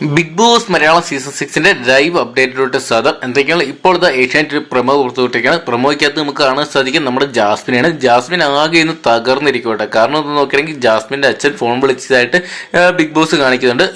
Big boss Malayalam season സിക്സിന്റെ live അപ്ഡേറ്റിലോട്ട് സ്വാഗതം. എന്തൊക്കെയാണ് ഇപ്പോഴത്തെ ഏഷ്യാനെറ്റ് പ്രമോ പുറത്തുവിട്ടേക്കാണ് പ്രമോയ്ക്കകത്ത് നമുക്ക് കാണാൻ സാധിക്കും നമ്മുടെ ജാസ്മിനാണ് ജാസ്മിൻ ആകെ ഇന്ന് തകർന്നിരിക്കട്ടെ കാരണം ഒന്ന് നോക്കുകയാണെങ്കിൽ ജാസ്മിന്റെ അച്ഛൻ ഫോൺ വിളിച്ചതായിട്ട് ബിഗ് ബോസ് കാണിക്കുന്നുണ്ട്.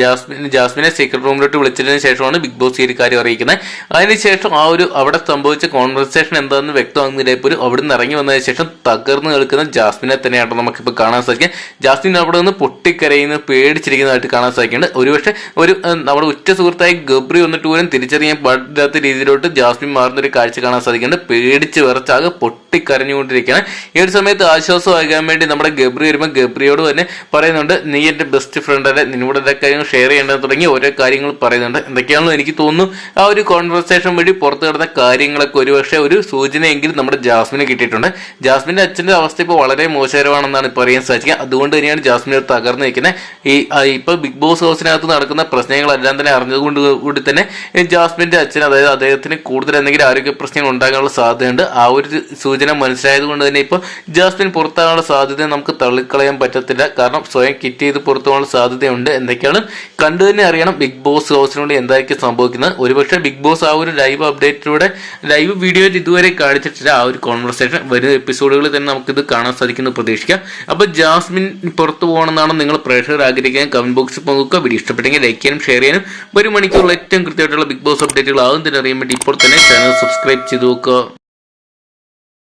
ജാസ്മിൻ ജാസ്മിനെ സീക്രട്ട് റൂമിലോട്ട് വിളിച്ചതിന് ശേഷമാണ് ബിഗ് ബോസ് ഈ ഒരു കാര്യം അറിയിക്കുന്നത്. അതിനുശേഷം ആ ഒരു അവിടെ സംഭവിച്ച കോൺവെർസേഷൻ എന്താണെന്ന് വ്യക്തമാകുന്നില്ല പോലും അവിടെ നിന്ന് ഇറങ്ങി വന്നതിന് ശേഷം തകർന്ന് കേൾക്കുന്ന ജാസ്മിനെ തന്നെയാണ് നമുക്കിപ്പോൾ കാണാൻ സാധിക്കുക. ജാസ്മിൻ അവിടെ നിന്ന് പൊട്ടിക്കരയുന്ന പേടിച്ചിരിക്കുന്നതായിട്ട് കാണാൻ സാധിക്കുന്നുണ്ട്. ഒരുപക്ഷെ ഒരു നമ്മുടെ ഉച്ച സുഹൃത്തായി ഗബ്രി വന്നിട്ട് പോലും തിരിച്ചറിയാൻ പാടില്ലാത്ത രീതിയിലോട്ട് ജാസ്മിൻ മാറുന്ന ഒരു കാഴ്ച കാണാൻ സാധിക്കുന്നുണ്ട്. പേടിച്ച് വിറച്ചാകെ പൊട്ടിക്കരഞ്ഞുകൊണ്ടിരിക്കുകയാണ്. ഈ ഒരു സമയത്ത് ആശ്വാസമാകാൻ വേണ്ടി നമ്മുടെ ഗബ്രി വരുമ്പോൾ ഗബ്രിയോട് തന്നെ പറയുന്നുണ്ട് നീ എന്റെ ബെസ്റ്റ് ഫ്രണ്ട് അല്ലെ? നിന്നോട് എല്ലാ കാര്യങ്ങളും ഷെയർ ചെയ്യേണ്ടത് തുടങ്ങി ഓരോ കാര്യങ്ങൾ പറയുന്നുണ്ട്. എന്തൊക്കെയാണെന്ന് എനിക്ക് തോന്നുന്നു. ആ ഒരു കോൺവെർസേഷൻ വഴി പുറത്തു കിടന്ന കാര്യങ്ങളൊക്കെ ഒരുപക്ഷെ ഒരു സൂചനയെങ്കിലും നമ്മുടെ ജാസ്മിന് കിട്ടിയിട്ടുണ്ട്. ജാസ്മിന്റെ അച്ഛന്റെ അവസ്ഥ ഇപ്പോൾ വളരെ മോശകരമാണെന്നാണ് ഇപ്പോൾ അറിയാൻ സാധിക്കുക. അതുകൊണ്ട് തന്നെയാണ് ജാസ്മിൻ തകർന്നിരിക്കുന്നത് ഈ ഇപ്പോൾ ബിഗ് ബോസ് ഹൗസിനകത്ത് നടക്കുന്ന പ്രശ്നങ്ങളെല്ലാം തന്നെ അറിഞ്ഞതുകൊണ്ട് കൂടി തന്നെ ഈ ജാസ്മിന്റെ അച്ഛൻ അതായത് അദ്ദേഹത്തിന് കൂടുതൽ എന്തെങ്കിലും ആരോഗ്യ പ്രശ്നങ്ങൾ ഉണ്ടാകാനുള്ള സാധ്യതയുണ്ട്. ആ ഒരു സൂചന മനസ്സിലായത് കൊണ്ട് തന്നെ ഇപ്പോൾ ജാസ്മിൻ പുറത്താകാനുള്ള സാധ്യത നമുക്ക് തള്ളിക്കളയാൻ പറ്റത്തില്ല. കാരണം സ്വയം കിറ്റ് ചെയ്ത് പുറത്തു പോകാനുള്ള സാധ്യതയുണ്ട്. എന്തൊക്കെയാണ്? കണ്ടു തന്നെ അറിയണം ബിഗ് ബോസ് ഹൗസിനോട് എന്തായിരിക്കും സംഭവിക്കുന്നത്. ഒരുപക്ഷെ ബിഗ് ബോസ് ആ ഒരു ലൈവ് അപ്ഡേറ്റിലൂടെ ലൈവ് വീഡിയോ ഇതുവരെ കാണിച്ചിട്ടില്ല ആ ഒരു കോൺവെർസേഷൻ വരുന്ന എപ്പിസോഡുകളിൽ തന്നെ നമുക്കിത് കാണാൻ സാധിക്കുന്നു പ്രതീക്ഷിക്കാം. അപ്പോൾ ജാസ്മിൻ പുറത്തു പോകണമെന്നാണ് നിങ്ങൾ പ്രേക്ഷകർ ആഗ്രഹിക്കാൻ കമന്റ് ബോക്സിൽ പോകുക വീഡിയോ ഇഷ്ടപ്പെട്ടെങ്കിൽ ലൈക്ക് ചെയ്യാനും ഷെയർ ചെയ്യാനും ഒരു മണിക്കൂറിൽ ഏറ്റവും കൃത്യമായിട്ടുള്ള ബിഗ് ബോസ് അപ്ഡേറ്റുകൾ ആകും തന്നെ അറിയാൻ വേണ്ടി ഇപ്പോൾ തന്നെ ചാനൽ സബ്സ്ക്രൈബ് ചെയ്ത് നോക്കുക.